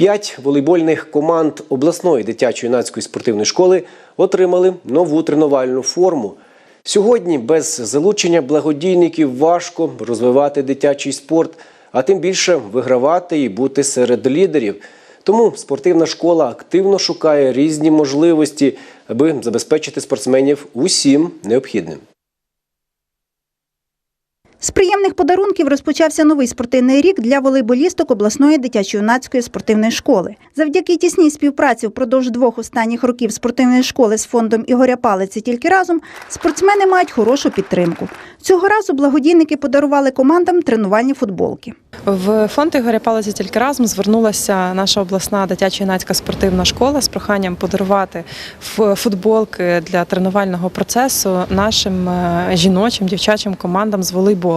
П'ять волейбольних команд обласної дитячо-юнацької спортивної школи отримали нову тренувальну форму. Сьогодні без залучення благодійників важко розвивати дитячий спорт, а тим більше вигравати і бути серед лідерів. Тому спортивна школа активно шукає різні можливості, аби забезпечити спортсменів усім необхідним. З приємних подарунків розпочався новий спортивний рік для волейболісток обласної дитячо-юнацької спортивної школи. Завдяки тісній співпраці впродовж двох останніх років спортивної школи з фондом Ігоря Палиці тільки разом спортсмени мають хорошу підтримку. Цього разу благодійники подарували командам тренувальні футболки. В фонд Ігоря Палиці тільки разом звернулася наша обласна дитячо-юнацька спортивна школа з проханням подарувати футболки для тренувального процесу нашим е, жіночим дівчачим командам з волейболу.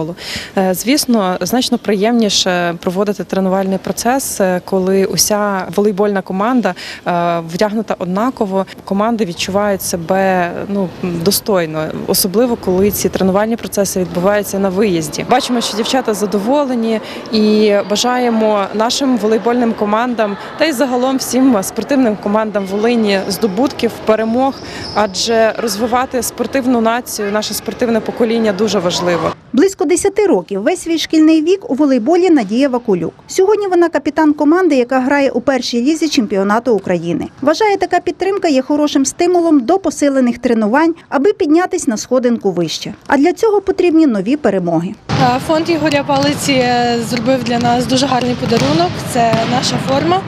Е, Звісно, значно приємніше проводити тренувальний процес, е, коли уся волейбольна команда е, вдягнута однаково. Команди відчувають себе ну достойно, особливо коли ці тренувальні процеси відбуваються на виїзді. Бачимо, що дівчата задоволені і бажаємо нашим волейбольним командам та й загалом всім спортивним командам Волині здобутків, перемог, адже розвивати спортивну націю, наше спортивне покоління дуже важливо. Близько 10 років весь свій шкільний вік у волейболі Надія Вакулюк. Сьогодні вона капітан команди, яка грає у першій лізі чемпіонату України. Вважає, така підтримка є хорошим стимулом до посилених тренувань, аби піднятись на сходинку вище. А для цього потрібні нові перемоги. Е, Фонд Ігоря Палиці е, зробив для нас дуже гарний подарунок. Це наша форма.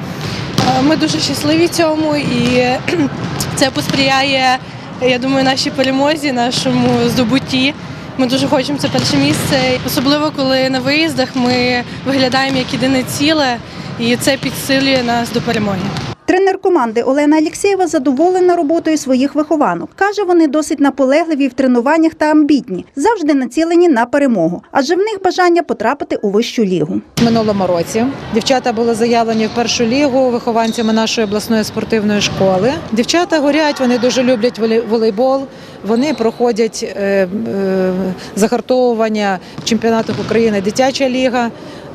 Е, Ми дуже щасливі цьому і це посприяє, я думаю, нашій перемозі, нашому здобутті. Ми дуже хочемо це перше місце, особливо коли на виїздах ми виглядаємо як єдине ціле, і це підсилює нас до перемоги. Тренер команди Олена Алєксєєва задоволена роботою своїх вихованок. Каже, вони досить наполегливі в тренуваннях та амбітні, завжди націлені на перемогу, адже в них бажання потрапити у вищу лігу. Минулому році дівчата були заявлені в першу лігу вихованцями нашої обласної спортивної школи. Дівчата горять, вони дуже люблять волей- волейбол. Вони проходять е, е, загартовування в чемпіонатах України дитяча ліга.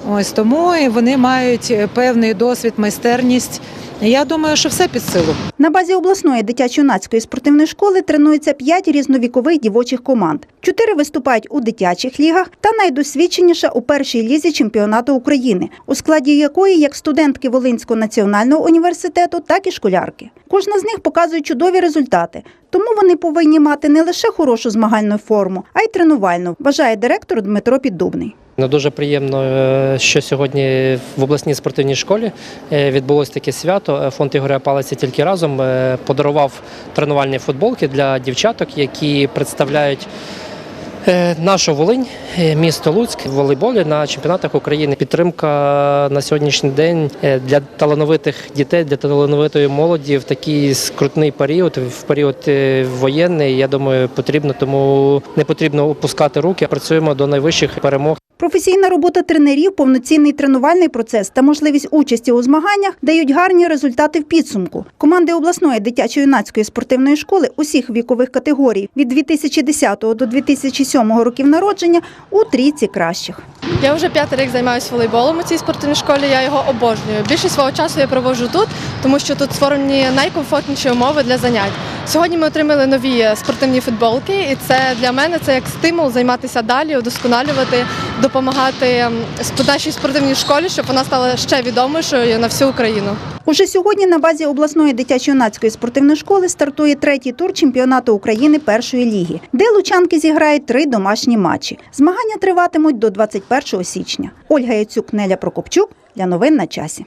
Ось тому і вони мають певний досвід, майстерність. Я думаю, що все під силу. На базі обласної дитячо-юнацької спортивної школи тренується 5 різновікових дівочих команд. Чотири виступають у дитячих лігах та найдосвідченіша у першій лізі чемпіонату України, у складі якої як студентки Волинського національного університету, так і школярки. Кожна з них показує чудові результати, тому вони повинні мати не лише хорошу змагальну форму, а й тренувальну, вважає директор Дмитро Піддубний. Ну, дуже приємно, е, що сьогодні в обласній спортивній школі е, відбулося таке свято. Е, Фонд Ігоря Палиці тільки разом подарував тренувальні футболки для дівчаток, які представляють нашу Волинь, місто Луцьк в волейболі на чемпіонатах України. Підтримка на сьогоднішній день для талановитих дітей, для талановитої молоді в такий скрутний період, в період воєнний. Я думаю, потрібно, тому не потрібно опускати руки. Працюємо до найвищих перемог. Професійна робота тренерів, повноцінний тренувальний процес та можливість участі у змаганнях дають гарні результати в підсумку. Команди обласної дитячо-юнацької спортивної школи усіх вікових категорій від 2010 до 2007 років народження у трійці кращих. Я вже п'ятий рік займаюся волейболом у цій спортивній школі. Я його обожнюю. Більшість свого часу я проводжу тут, тому що тут створені найкомфортніші умови для занять. Сьогодні ми отримали нові спортивні футболки, і це для мене це як стимул займатися далі, удосконалювати, допомагати нашій спортивній школі, щоб вона стала ще відомішою на всю Україну. Уже сьогодні на базі обласної дитячо-юнацької спортивної школи стартує третій тур чемпіонату України першої ліги, де лучанки зіграють три домашні матчі. Змагання триватимуть до 21 січня. Ольга Яцюк, Неля Прокопчук для новин на часі.